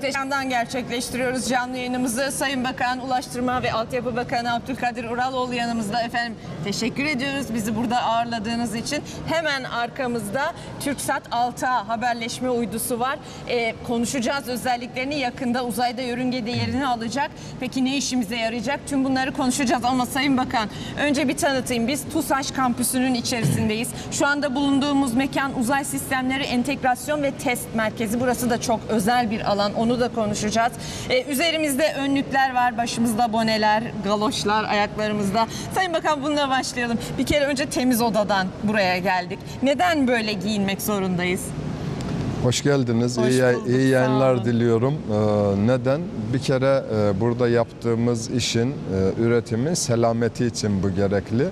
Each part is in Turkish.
Teşekkürden gerçekleştiriyoruz canlı yayınımızı. Sayın Bakan, Ulaştırma ve Altyapı Bakanı Abdülkadir Uraloğlu yanımızda efendim. Teşekkür ediyoruz bizi burada ağırladığınız için. Hemen arkamızda TürkSat 6A haberleşme uydusu var. Ee, konuşacağız özelliklerini yakında uzayda yörüngede yerini alacak. Peki ne işimize yarayacak? Tüm bunları konuşacağız ama Sayın Bakan önce bir tanıtayım. Biz TUSAŞ kampüsünün içerisindeyiz. Şu anda bulunduğumuz mekan Uzay Sistemleri Entegrasyon ve Test Merkezi. Burası da çok özel bir alan. Onu da konuşacağız. Ee, üzerimizde önlükler var, başımızda boneler, galoşlar ayaklarımızda. Sayın Bakan bununla başlayalım. Bir kere önce temiz odadan buraya geldik. Neden böyle giyinmek zorundayız? Hoş geldiniz. Hoş iyi, bulduk, iyi yayınlar diliyorum. Ee, neden? Bir kere e, burada yaptığımız işin, e, üretimin selameti için bu gerekli.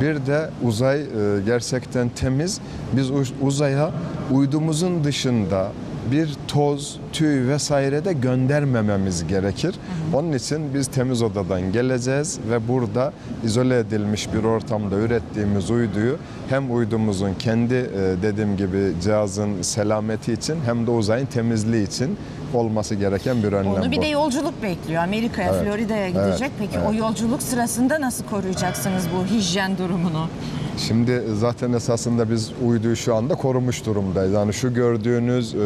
Bir de uzay e, gerçekten temiz. Biz uzaya uydumuzun dışında bir toz, tüy vesaire de göndermememiz gerekir. Onun için biz temiz odadan geleceğiz ve burada izole edilmiş bir ortamda ürettiğimiz uyduyu hem uydumuzun kendi e, dediğim gibi cihazın selameti için hem de uzayın temizliği için olması gereken bir önlem Onu bir bu. de yolculuk bekliyor. Amerika'ya, Evet, Florida'ya evet, gidecek. Peki o evet. yolculuk sırasında nasıl koruyacaksınız bu hijyen durumunu? Şimdi zaten esasında biz uyduyu şu anda korumuş durumdayız. Yani şu gördüğünüz e,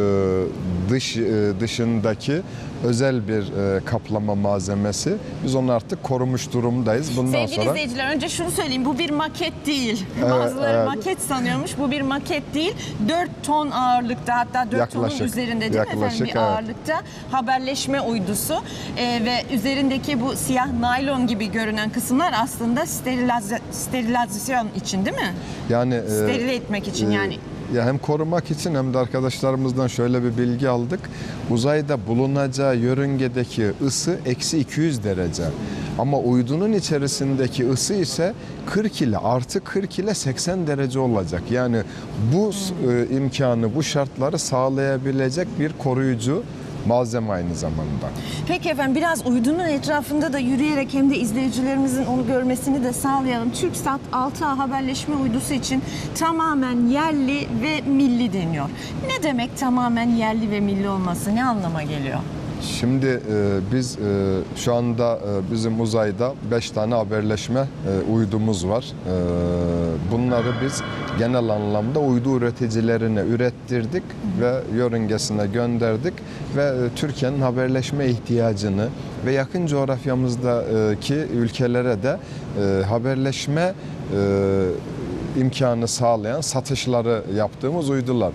dış e, dışındaki özel bir e, kaplama malzemesi. Biz onu artık korumuş durumdayız. Bundan Sevgili sonra izleyiciler önce şunu söyleyeyim bu bir maket değil. Bazıları evet. maket sanıyormuş bu bir maket değil. 4 ton ağırlıkta hatta 4 tonun Yaklaşık, üzerinde değil mi efendim yaklaşık, bir evet. ağırlıkta haberleşme uydusu Ee, ve üzerindeki bu siyah naylon gibi görünen kısımlar aslında sterilizasyon için değil mi? yani e, Steril etmek için e, yani. Ya hem korumak için hem de arkadaşlarımızdan şöyle bir bilgi aldık. Uzayda bulunacağı yörüngedeki ısı eksi 200 derece. Ama uydunun içerisindeki ısı ise 40 ile artı 40 ile 80 derece olacak. Yani bu e, imkanı, bu şartları sağlayabilecek bir koruyucu malzeme aynı zamanda. Peki efendim biraz uydunun etrafında da yürüyerek hem de izleyicilerimizin onu görmesini de sağlayalım. TürkSat 6A haberleşme uydusu için tamamen yerli ve milli deniyor. Ne demek tamamen yerli ve milli olması? Ne anlama geliyor? Şimdi e, biz e, şu anda e, bizim uzayda 5 tane haberleşme e, uydumuz var. E, bunları biz genel anlamda uydu üreticilerine ürettirdik ve yörüngesine gönderdik ve e, Türkiye'nin haberleşme ihtiyacını ve yakın coğrafyamızdaki ülkelere de e, haberleşme e, imkanı sağlayan satışları yaptığımız uydular.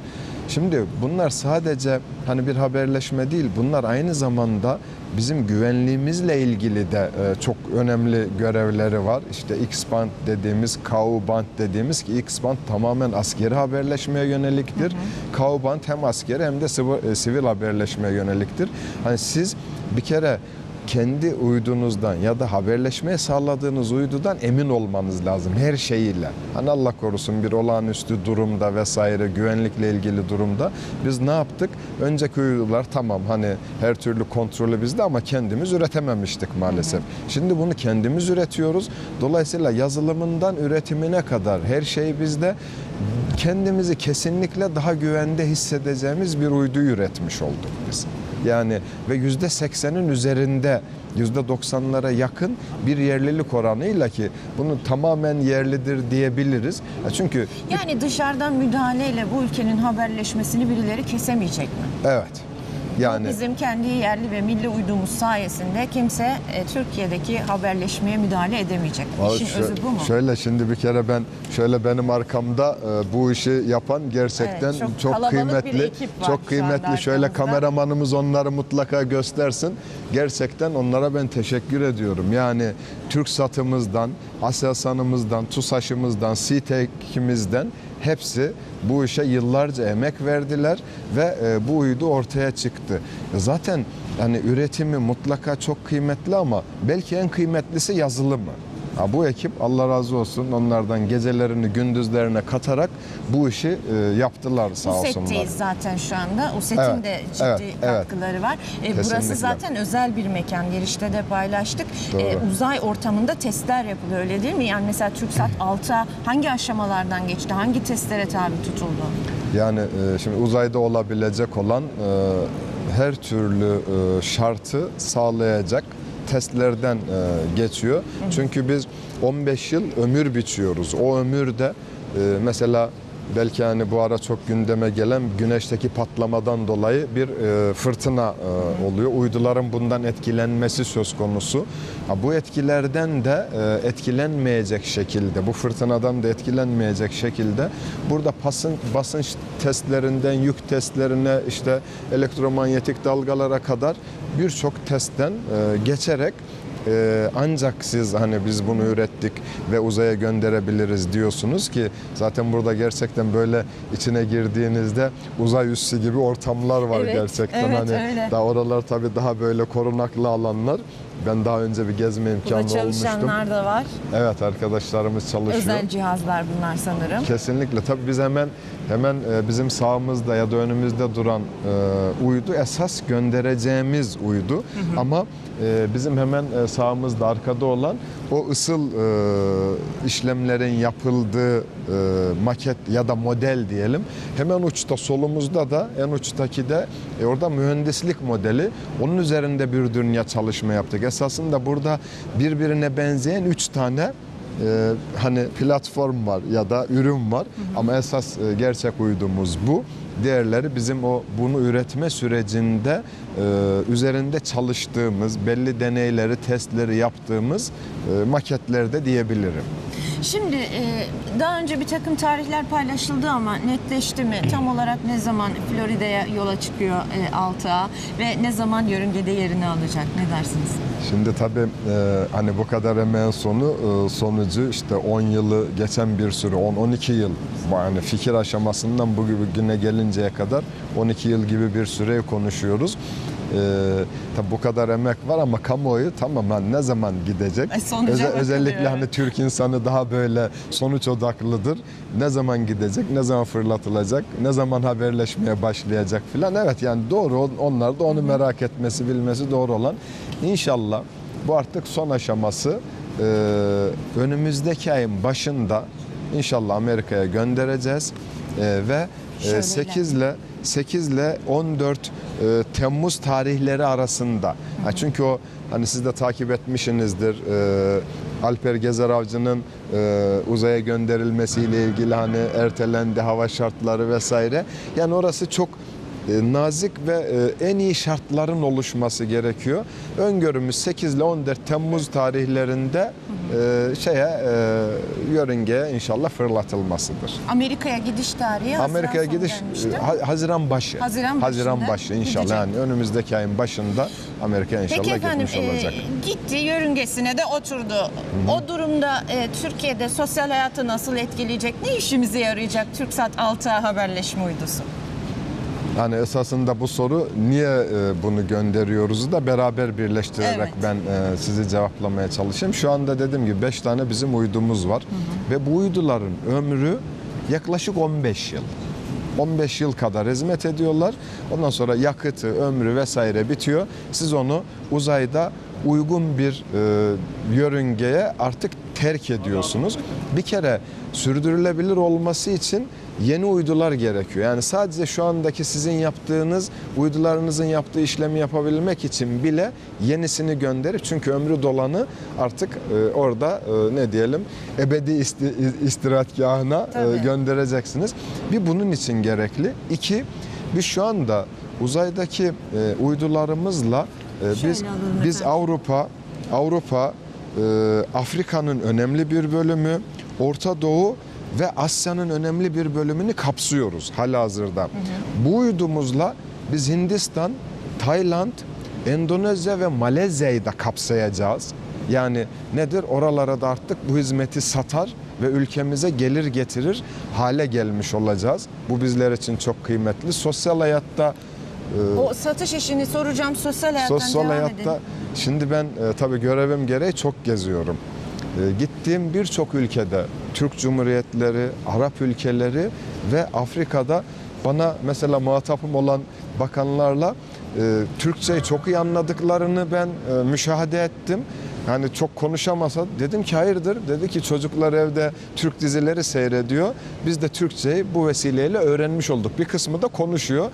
Şimdi bunlar sadece hani bir haberleşme değil, bunlar aynı zamanda bizim güvenliğimizle ilgili de e, çok önemli görevleri var. İşte X-band dediğimiz, Ku-band dediğimiz ki X-band tamamen askeri haberleşmeye yöneliktir. Ku-band hem askeri hem de e, sivil haberleşmeye yöneliktir. Hani siz bir kere kendi uydunuzdan ya da haberleşmeye sağladığınız uydudan emin olmanız lazım her şeyiyle. Hani Allah korusun bir olağanüstü durumda vesaire güvenlikle ilgili durumda biz ne yaptık? Önceki uydular tamam hani her türlü kontrolü bizde ama kendimiz üretememiştik maalesef. Şimdi bunu kendimiz üretiyoruz. Dolayısıyla yazılımından üretimine kadar her şey bizde. Kendimizi kesinlikle daha güvende hissedeceğimiz bir uydu üretmiş olduk biz. Yani ve yüzde seksenin üzerinde yüzde 90'lara yakın bir yerlilik oranıyla ki bunu tamamen yerlidir diyebiliriz. Çünkü Yani dışarıdan müdahaleyle bu ülkenin haberleşmesini birileri kesemeyecek mi? evet yani Bizim kendi yerli ve milli uydumuz sayesinde kimse e, Türkiye'deki haberleşmeye müdahale edemeyecek. Vallahi İşin özü bu mu? Şöyle şimdi bir kere ben şöyle benim arkamda e, bu işi yapan gerçekten Evet, çok çok, kalabalık bir kıymetli, ekip var çok kıymetli. Şöyle arkamızda. kameramanımız onları mutlaka göstersin. Gerçekten onlara ben teşekkür ediyorum. Yani Türk satımızdan, Aselsan'ımızdan, TUSAŞ'ımızdan, SİTEK'imizden hepsi bu işe yıllarca emek verdiler ve e, bu uydu ortaya çıktı. Zaten yani üretimi mutlaka çok kıymetli ama belki en kıymetlisi yazılımı. Ha, bu ekip Allah razı olsun onlardan gecelerini gündüzlerine katarak bu işi e, yaptılar sağ olsunlar. setteyiz zaten şu anda. O setin Evet, de ciddi evet, evet. katkıları var. E, burası zaten özel bir mekan. Girişte de paylaştık. Doğru. E, uzay ortamında testler yapılıyor öyle değil mi? Yani mesela TürkSat 6'a hangi aşamalardan geçti? Hangi testlere tabi tutuldu? Yani e, şimdi uzayda olabilecek olan e, her türlü e, şartı sağlayacak testlerden e, geçiyor. Çünkü biz 15 yıl ömür biçiyoruz. O ömürde e, mesela belki hani bu ara çok gündeme gelen güneşteki patlamadan dolayı bir e, fırtına e, oluyor. Uyduların bundan etkilenmesi söz konusu. Ha, bu etkilerden de e, etkilenmeyecek şekilde, bu fırtınadan da etkilenmeyecek şekilde burada basın, basınç testlerinden yük testlerine işte elektromanyetik dalgalara kadar birçok testten e, geçerek ee, ancak siz hani biz bunu ürettik ve uzaya gönderebiliriz diyorsunuz ki zaten burada gerçekten böyle içine girdiğinizde uzay üssü gibi ortamlar var Evet, gerçekten evet, hani öyle. daha oralar tabii daha böyle korunaklı alanlar. Ben daha önce bir gezme Burada imkanı olmuştum. çalışanlar da var. Evet arkadaşlarımız çalışıyor. Özel cihazlar bunlar sanırım. Kesinlikle. Tabii biz hemen hemen e, bizim sağımızda ya da önümüzde duran e, uydu esas göndereceğimiz uydu. Ama e, bizim hemen e, sağımızda arkada olan o ısıl e, işlemlerin yapıldığı e, maket ya da model diyelim. Hemen uçta solumuzda da en uçtaki de e, orada mühendislik modeli. Onun üzerinde bir dünya çalışma yaptık. Esasında burada birbirine benzeyen üç tane ee, hani platform var ya da ürün var ama esas e, gerçek uydumuz bu. Diğerleri bizim o bunu üretme sürecinde e, üzerinde çalıştığımız, belli deneyleri, testleri yaptığımız e, maketlerde diyebilirim. Şimdi e, daha önce bir takım tarihler paylaşıldı ama netleşti mi? Tam olarak ne zaman Florida'ya yola çıkıyor e, Altığa ve ne zaman yörüngede yerini alacak? Ne dersiniz? Şimdi tabii e, hani bu kadar emeğin sonu e, sonucu işte 10 yılı geçen bir süre 10-12 yıl yani fikir aşamasından bugüne gelinceye kadar 12 yıl gibi bir süreyi konuşuyoruz. E, tabii bu kadar emek var ama kamuoyu tamam hani ne zaman gidecek? Sonuca bakılıyor, özellikle hani Türk insanı daha böyle sonuç odaklıdır. Ne zaman gidecek, ne zaman fırlatılacak, ne zaman haberleşmeye başlayacak filan. Evet yani doğru on- onlar da onu merak etmesi, bilmesi doğru olan. İnşallah bu artık son aşaması Ee, önümüzdeki ayın başında inşallah Amerika'ya göndereceğiz Ee, ve Şöyle e, 8 ile 8 ile 14 e, Temmuz tarihleri arasında. Ha, çünkü o hani siz de takip etmişsinizdir. e, Alper Gezer Avcı'nın e, uzaya gönderilmesiyle ilgili hani ertelendi hava şartları vesaire. Yani orası çok nazik ve e, en iyi şartların oluşması gerekiyor. Öngörümüz 8 ile 14 Temmuz tarihlerinde e, şeye e, yörüngeye inşallah fırlatılmasıdır. Amerika'ya gidiş tarihi Haziran Amerika'ya gidiş e, Ha- Haziran başı. Haziran başında başı inşallah gidecek. yani önümüzdeki ayın başında Amerika'ya inşallah Peki efendim gitmiş olacak. e, gitti yörüngesine de oturdu. O durumda e, Türkiye'de sosyal hayatı nasıl etkileyecek? Ne işimize yarayacak TürkSat 6 haberleşme uydusu? Yani esasında bu soru niye e, bunu gönderiyoruz da beraber birleştirerek Evet. ben e, sizi cevaplamaya çalışayım. Şu anda dediğim gibi 5 tane bizim uydumuz var ve bu uyduların ömrü yaklaşık 15 yıl. 15 yıl kadar hizmet ediyorlar. Ondan sonra yakıtı, ömrü vesaire bitiyor. Siz onu uzayda uygun bir e, yörüngeye artık terk ediyorsunuz. Bir kere sürdürülebilir olması için yeni uydular gerekiyor. Yani sadece şu andaki sizin yaptığınız uydularınızın yaptığı işlemi yapabilmek için bile yenisini gönderip çünkü ömrü dolanı artık e, orada e, ne diyelim ebedi isti, istirahatgahına e, göndereceksiniz. Bir bunun için gerekli. İki biz şu anda uzaydaki e, uydularımızla e, biz biz efendim. Avrupa Avrupa e, Afrika'nın önemli bir bölümü, Orta Doğu ve Asya'nın önemli bir bölümünü kapsıyoruz halihazırda. Bu uydumuzla biz Hindistan, Tayland, Endonezya ve Malezya'yı da kapsayacağız. Yani nedir? Oralara da artık bu hizmeti satar ve ülkemize gelir getirir hale gelmiş olacağız. Bu bizler için çok kıymetli. Sosyal hayatta O satış işini soracağım sosyal hayattan Sosyal devam hayatta edelim. şimdi ben e, tabii görevim gereği çok geziyorum. E, gittiğim birçok ülkede Türk Cumhuriyetleri, Arap ülkeleri ve Afrika'da bana mesela muhatapım olan bakanlarla e, Türkçeyi çok iyi anladıklarını ben e, müşahede ettim. Yani çok konuşamasa dedim ki hayırdır dedi ki çocuklar evde Türk dizileri seyrediyor. Biz de Türkçeyi bu vesileyle öğrenmiş olduk. Bir kısmı da konuşuyor.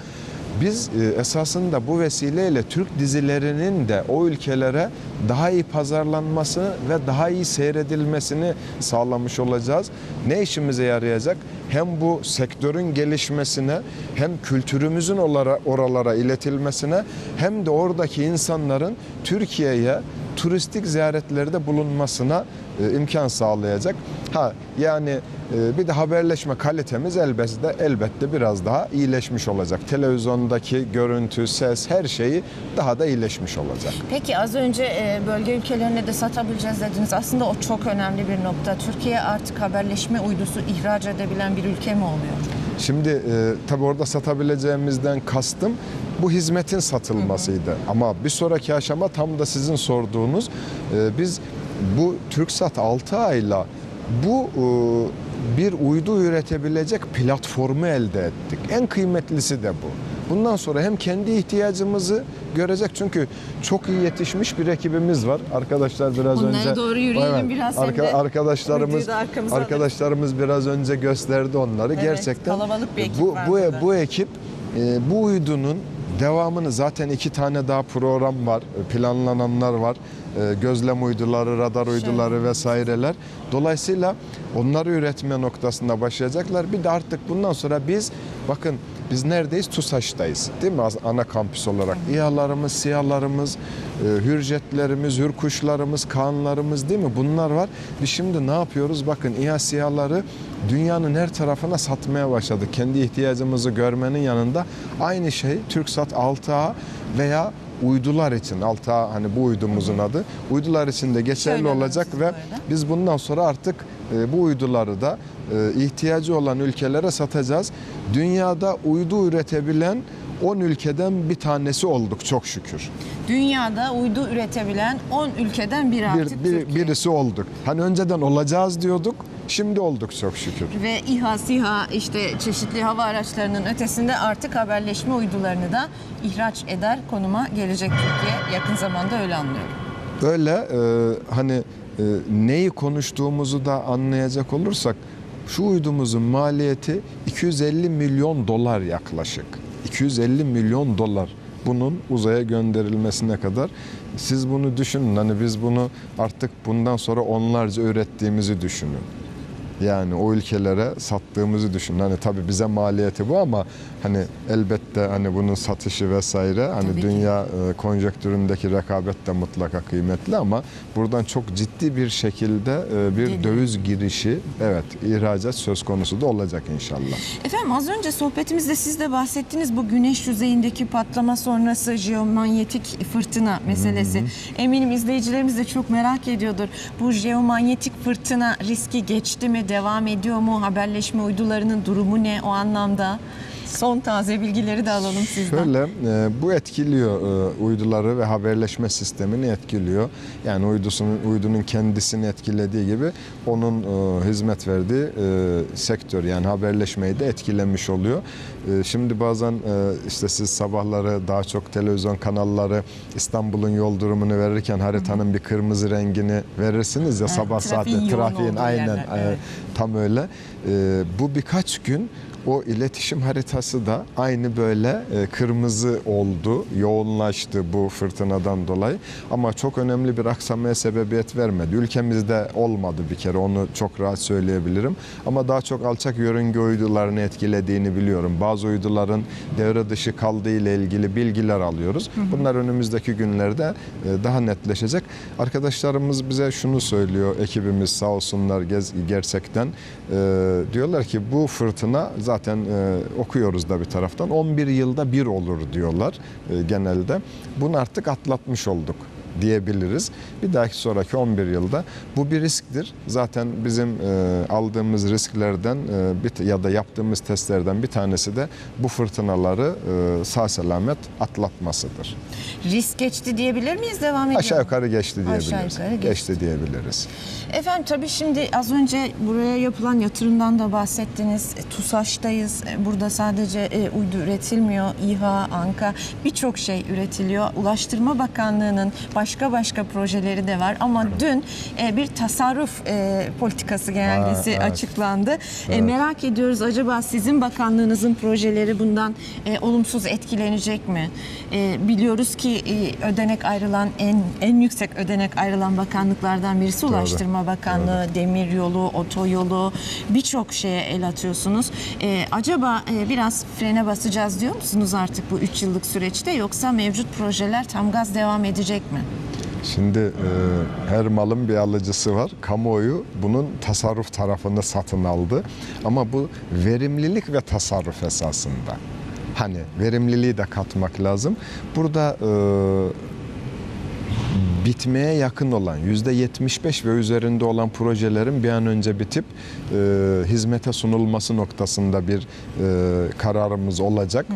Biz e, esasında bu vesileyle Türk dizilerinin de o ülkelere daha iyi pazarlanması ve daha iyi seyredilmesini sağlamış olacağız. Ne işimize yarayacak? Hem bu sektörün gelişmesine hem kültürümüzün olara- oralara iletilmesine hem de oradaki insanların Türkiye'ye turistik ziyaretlerde bulunmasına e, imkan sağlayacak. Ha yani e, bir de haberleşme kalitemiz elbette elbette biraz daha iyileşmiş olacak. Televizyondaki görüntü, ses her şeyi daha da iyileşmiş olacak. Peki az önce e, bölge ülkelerine de satabileceğiz dediniz. Aslında o çok önemli bir nokta. Türkiye artık haberleşme uydusu ihraç edebilen bir ülke mi oluyor? Şimdi e, tabii orada satabileceğimizden kastım bu hizmetin satılmasıydı. Ama bir sonraki aşama tam da sizin sorduğunuz e, biz bu TürkSat 6 ayla bu e, bir uydu üretebilecek platformu elde ettik. En kıymetlisi de bu. Bundan sonra hem kendi ihtiyacımızı görecek çünkü çok iyi yetişmiş bir ekibimiz var. Arkadaşlar biraz Onlara önce doğru yürüyelim biraz hem de arkadaşlarımız arkamıza alalım. arkadaşlarımız biraz önce gösterdi onları. Evet, Gerçekten kalabalık bir ekip bu bu burada. bu ekip e, bu uydunun devamını zaten iki tane daha program var. e, Planlananlar var. E, gözlem uyduları, radar uyduları vesaireler. Dolayısıyla onları üretme noktasında başlayacaklar. Bir de artık bundan sonra biz bakın biz neredeyiz? TUSAŞ'tayız. Değil mi? Ana kampüs olarak. İHA'larımız, SİHA'larımız, e, hürjetlerimiz, hürkuşlarımız, kanlarımız değil mi? Bunlar var. Biz şimdi ne yapıyoruz? Bakın İHA, SİHA'ları dünyanın her tarafına satmaya başladık. Kendi ihtiyacımızı görmenin yanında aynı şey TürkSat 6A veya uydular için 6A hani bu uydumuzun adı uydular için de geçerli Şöyle olacak ve böyle. biz bundan sonra artık e, bu uyduları da e, ihtiyacı olan ülkelere satacağız. Dünyada uydu üretebilen 10 ülkeden bir tanesi olduk çok şükür. Dünyada uydu üretebilen 10 ülkeden biri artık Bir, bir- Türkiye. birisi olduk. Hani önceden olacağız diyorduk. Şimdi olduk çok şükür. Ve İHA, SİHA işte çeşitli hava araçlarının ötesinde artık haberleşme uydularını da ihraç eder konuma gelecek Türkiye. Yakın zamanda öyle anlıyorum. Böyle e, hani e, neyi konuştuğumuzu da anlayacak olursak şu uydumuzun maliyeti 250 milyon dolar yaklaşık. 250 milyon dolar bunun uzaya gönderilmesine kadar. Siz bunu düşünün hani biz bunu artık bundan sonra onlarca ürettiğimizi düşünün. Yani o ülkelere sattığımızı düşün. Hani tabii bize maliyeti bu ama hani elbette hani bunun satışı vesaire hani Tabii ki. dünya e, konjonktüründeki rekabet de mutlaka kıymetli ama buradan çok ciddi bir şekilde e, bir Geliyor. döviz girişi evet ihracat söz konusu da olacak inşallah. Efendim az önce sohbetimizde siz de bahsettiniz bu güneş yüzeyindeki patlama sonrası jeomanyetik fırtına meselesi. Eminim izleyicilerimiz de çok merak ediyordur. Bu jeomanyetik fırtına riski geçti mi, devam ediyor mu? Haberleşme uydularının durumu ne o anlamda? Son taze bilgileri de alalım sizden. Şöyle e, bu etkiliyor e, uyduları ve haberleşme sistemini etkiliyor. Yani uydusunun uydunun kendisini etkilediği gibi onun e, hizmet verdiği e, sektör yani haberleşmeyi de etkilemiş oluyor. E, şimdi bazen e, işte siz sabahları daha çok televizyon kanalları İstanbul'un yol durumunu verirken haritanın bir kırmızı rengini verirsiniz ya sabah trafiğin yoğun trafiğin olduğu aynen yerler, e, evet. tam öyle. E, bu birkaç gün o iletişim haritası da aynı böyle e, kırmızı oldu, yoğunlaştı bu fırtınadan dolayı. Ama çok önemli bir aksamaya sebebiyet vermedi. Ülkemizde olmadı bir kere onu çok rahat söyleyebilirim. Ama daha çok alçak yörünge uydularını etkilediğini biliyorum. Bazı uyduların devre dışı kaldığı ile ilgili bilgiler alıyoruz. Bunlar önümüzdeki günlerde e, daha netleşecek. Arkadaşlarımız bize şunu söylüyor, ekibimiz sağ olsunlar gez, gerçekten. E, diyorlar ki bu fırtına zaten e, okuyoruz da bir taraftan 11 yılda bir olur diyorlar e, genelde. Bunu artık atlatmış olduk diyebiliriz. Bir dahaki sonraki 11 yılda bu bir risktir. Zaten bizim e, aldığımız risklerden e, bir, ya da yaptığımız testlerden bir tanesi de bu fırtınaları e, sağ selamet atlatmasıdır. Risk geçti diyebilir miyiz? Devam ediyor. Aşağı yukarı geçti Aşağı diyebiliriz. yukarı geçti. geçti diyebiliriz. Efendim tabii şimdi az önce buraya yapılan yatırımdan da bahsettiniz. E, TUSAŞ'tayız. E, Burada sadece e, uydu üretilmiyor. İHA, ANKA birçok şey üretiliyor. Ulaştırma Bakanlığı'nın başka başka projeleri de var. Ama dün e, bir tasarruf e, politikası genelgesi evet. açıklandı. E, merak ediyoruz acaba sizin bakanlığınızın projeleri bundan e, olumsuz etkilenecek mi? E, biliyoruz ki e, ödenek ayrılan en en yüksek ödenek ayrılan bakanlıklardan birisi Ulaştırma Bakanlığı, Demiryolu, Otoyolu birçok şeye el atıyorsunuz. E, acaba e, biraz frene basacağız diyor musunuz artık bu 3 yıllık süreçte yoksa mevcut projeler tam gaz devam edecek mi? Şimdi e, her malın bir alıcısı var. Kamuoyu bunun tasarruf tarafını satın aldı. Ama bu verimlilik ve tasarruf esasında. Hani verimliliği de katmak lazım. Burada e, bitmeye yakın olan %75 ve üzerinde olan projelerin bir an önce bitip e, hizmete sunulması noktasında bir e, kararımız olacak.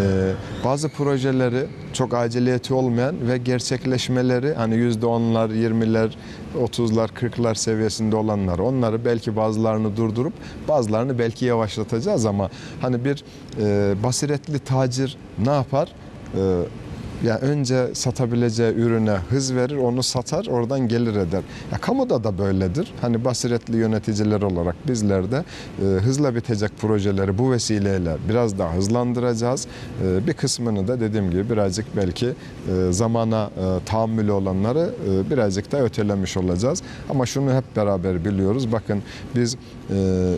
E, bazı projeleri çok aciliyeti olmayan ve gerçekleşmeleri hani %10'lar, 20'ler, 30'lar, 40'lar seviyesinde olanlar onları belki bazılarını durdurup bazılarını belki yavaşlatacağız ama hani bir e, basiretli tacir ne yapar? E, ya önce satabileceği ürüne hız verir, onu satar, oradan gelir eder. Ya kamuda da böyledir. Hani basiretli yöneticiler olarak bizler de e, hızla bitecek projeleri bu vesileyle biraz daha hızlandıracağız. E, bir kısmını da dediğim gibi birazcık belki e, zamana e, tahammülü olanları e, birazcık da ötelemiş olacağız. Ama şunu hep beraber biliyoruz. Bakın biz e,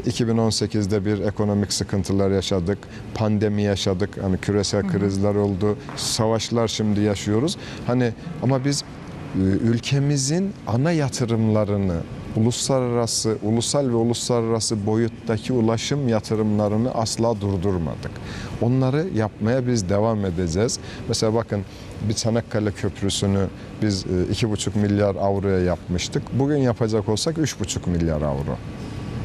2018'de bir ekonomik sıkıntılar yaşadık, pandemi yaşadık, hani küresel krizler oldu, savaşlar şimdi yaşıyoruz. Hani ama biz e, ülkemizin ana yatırımlarını uluslararası, ulusal ve uluslararası boyuttaki ulaşım yatırımlarını asla durdurmadık. Onları yapmaya biz devam edeceğiz. Mesela bakın bir Çanakkale Köprüsü'nü biz e, iki buçuk milyar avroya yapmıştık. Bugün yapacak olsak üç buçuk milyar avro.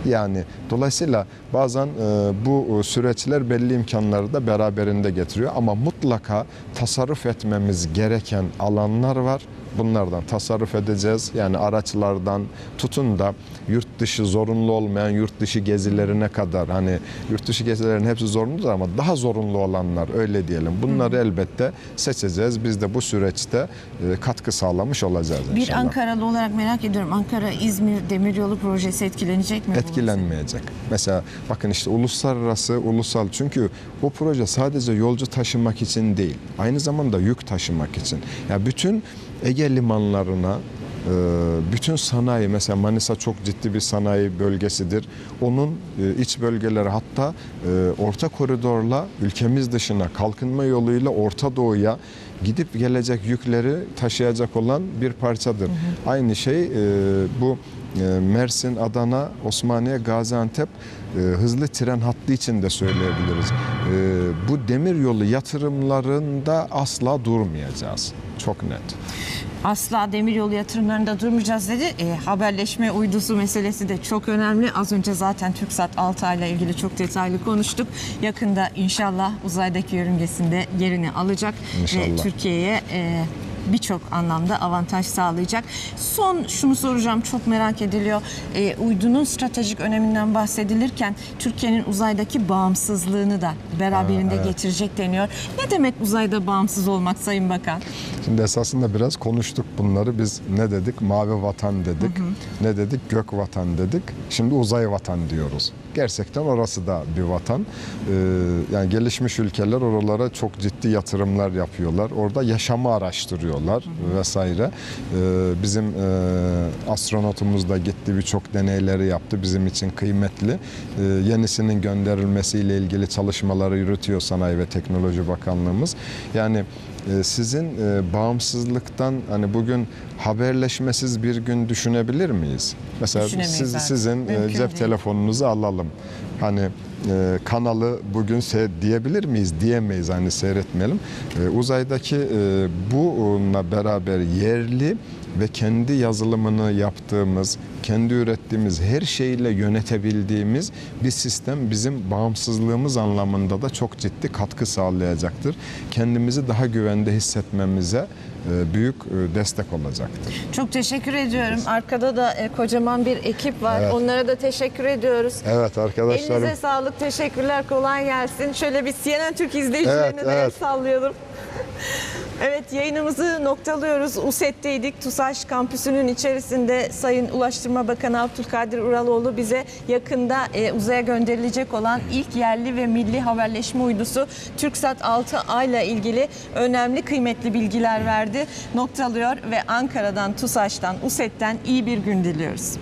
Yani dolayısıyla bazen e, bu süreçler belli imkanları da beraberinde getiriyor ama mutlaka tasarruf etmemiz gereken alanlar var. Bunlardan tasarruf edeceğiz. Yani araçlardan tutun da yurt dışı zorunlu olmayan yurt dışı gezilerine kadar hani yurt dışı gezilerin hepsi zorunludur ama daha zorunlu olanlar öyle diyelim. Bunları elbette seçeceğiz. Biz de bu süreçte e, katkı sağlamış olacağız Bir inşallah. Ankaralı olarak merak ediyorum. Ankara-İzmir Demiryolu projesi etkilenecek mi? bu? etkilenmeyecek. Mesela bakın işte uluslararası, ulusal çünkü o proje sadece yolcu taşımak için değil, aynı zamanda yük taşımak için. Ya bütün Ege limanlarına e, bütün sanayi mesela Manisa çok ciddi bir sanayi bölgesidir. Onun e, iç bölgeleri hatta e, orta koridorla ülkemiz dışına kalkınma yoluyla Orta Doğu'ya gidip gelecek yükleri taşıyacak olan bir parçadır. Aynı şey bu Mersin, Adana, Osmaniye, Gaziantep hızlı tren hattı için de söyleyebiliriz. Bu demir yolu yatırımlarında asla durmayacağız. Çok net. Asla demiryolu yatırımlarında durmayacağız dedi. E, haberleşme uydusu meselesi de çok önemli. Az önce zaten TürkSat 6 ile ilgili çok detaylı konuştuk. Yakında inşallah uzaydaki yörüngesinde yerini alacak ve Türkiye'ye e, birçok anlamda avantaj sağlayacak. Son şunu soracağım çok merak ediliyor. E, uydunun stratejik öneminden bahsedilirken Türkiye'nin uzaydaki bağımsızlığını da beraberinde getirecek deniyor. Ne demek uzayda bağımsız olmak Sayın Bakan? Şimdi esasında biraz konuştuk bunları. Biz ne dedik? Mavi vatan dedik. Ne dedik? Gök vatan dedik. Şimdi uzay vatan diyoruz. Gerçekten orası da bir vatan. Ee, yani gelişmiş ülkeler oralara çok ciddi yatırımlar yapıyorlar. Orada yaşamı araştırıyorlar vesaire. Ee, bizim e, astronotumuz da gitti birçok deneyleri yaptı. Bizim için kıymetli. Ee, yenisinin gönderilmesiyle ilgili çalışmaları yürütüyor Sanayi ve Teknoloji Bakanlığımız. Yani sizin e, bağımsızlıktan hani bugün haberleşmesiz bir gün düşünebilir miyiz? Mesela siz, sizin e, Mümkün cep değil. telefonunuzu alalım. Hani e, kanalı bugün diyebilir miyiz? Diyemeyiz hani seyretmeyelim. E, uzaydaki e, bununla beraber yerli ve kendi yazılımını yaptığımız, kendi ürettiğimiz her şeyle yönetebildiğimiz bir sistem bizim bağımsızlığımız anlamında da çok ciddi katkı sağlayacaktır. Kendimizi daha güvende hissetmemize e, büyük e, destek olacaktır. Çok teşekkür ediyorum. Arkada da e, kocaman bir ekip var. Evet. Onlara da teşekkür ediyoruz. Evet arkadaşlarım. Elinize sağlık, teşekkürler, kolay gelsin. Şöyle bir CNN Türk izleyicilerine Evet, de evet. sallayalım. Evet yayınımızı noktalıyoruz. USET'teydik. TUSAŞ kampüsünün içerisinde Sayın Ulaştırma Bakanı Abdülkadir Uraloğlu bize yakında e, uzaya gönderilecek olan ilk yerli ve milli haberleşme uydusu TürkSat 6A ile ilgili önemli kıymetli bilgiler verdi. Noktalıyor ve Ankara'dan, TUSAŞ'tan, USET'ten iyi bir gün diliyoruz.